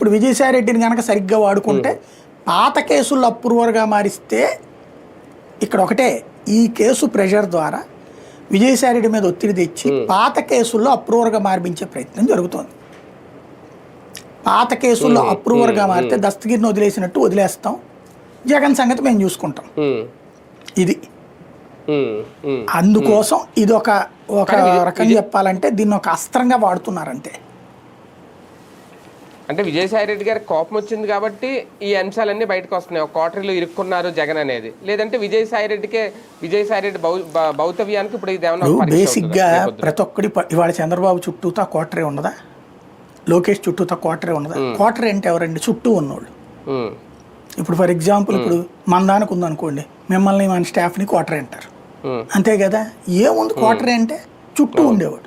ఇప్పుడు విజయసాయి రెడ్డిని కనుక సరిగ్గా వాడుకుంటే పాత కేసుల్లో అప్రూవర్గా మారిస్తే ఇక్కడ ఒకటే ఈ కేసు ప్రెషర్ ద్వారా విజయసాయి రెడ్డి మీద ఒత్తిడి తెచ్చి పాత కేసుల్లో అప్రూవర్గా మార్పించే ప్రయత్నం జరుగుతోంది. పాత కేసుల్లో అప్రూవర్గా మారితే దస్తగిరిని వదిలేసినట్టు వదిలేస్తాం. జగన్ సంగతి మేము చూసుకుంటాం. ఇది. అందుకోసం ఇది ఒక ఒక రకంగా చెప్పాలంటే దీన్ని ఒక అస్త్రంగా వాడుతున్నారంతే అంటే విజయసాయి రెడ్డి గారికి కోపం వచ్చింది కాబట్టి ఈ అంశాలన్నీ బయటకు వస్తున్నాయి. ఒక కోటరీలో ఇరుక్కున్నారు జగన్ అనేది. లేదంటే విజయసాయి రెడ్డికే విజయసాయి రెడ్డి భౌతవ్యానికి ఇప్పుడు ఇది పరీక్ష బేసిక్గా? ప్రతి ఒక్కడి ఇవాళ చంద్రబాబు చుట్టూతా కోటరే ఉండదా లోకేష్ చుట్టూతా కోటరే ఉండదా కోటరే అంటే ఎవరండి? చుట్టూ ఉన్నోళ్ళు. ఇప్పుడు ఫర్ ఎగ్జాంపుల్ ఇప్పుడు మన దానికి ఉందనుకోండి మిమ్మల్ని మన స్టాఫ్ని కోటరే అంటారు. అంతే కదా? ఏముంది కోటరే అంటే చుట్టూ ఉండేవాడు.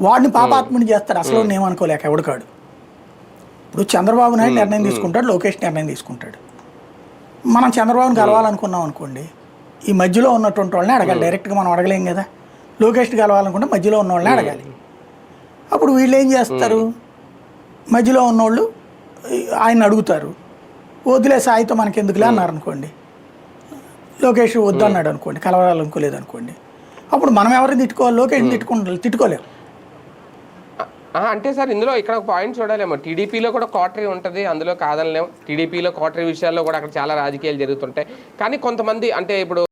వాడిని పాపాత్ముని చేస్తారు. అసలు వాడిని ఏమనుకోలేక ఎవడికాడు ఇప్పుడు చంద్రబాబు నాయుడు నిర్ణయం తీసుకుంటాడు లోకేష్ నిర్ణయం తీసుకుంటాడు. మనం చంద్రబాబుని కలవాలనుకున్నాం అనుకోండి ఈ మధ్యలో ఉన్నటువంటి వాళ్ళని అడగాలి. డైరెక్ట్గా మనం అడగలేం కదా. లోకేష్ని కలవాలనుకుంటే మధ్యలో ఉన్న వాళ్ళని అడగాలి. అప్పుడు వీళ్ళు ఏం చేస్తారు? మధ్యలో ఉన్నోళ్ళు ఆయన అడుగుతారు. వదిలే సాయితో మనకి ఎందుకులే అన్నారు అనుకోండి లోకేష్ వద్దు అన్నాడు అనుకోండి కలవాలనుకోలేదు అనుకోండి అప్పుడు మనం ఎవరిని తిట్టుకోవాలి? లోకేష్ని తిట్టుకుంటారు తిట్టుకోలేము అంటే సార్ ఇందులో ఇక్కడ ఒక పాయింట్ చూడాలేమో. టీడీపీలో కూడా కోటరీ ఉంటుంది అందులో కాదనలేము. టీడీపీలో కోటరీ విషయాల్లో కూడా అక్కడ చాలా రాజకీయాలు జరుగుతుంటాయి. కానీ కొంతమంది అంటే ఇప్పుడు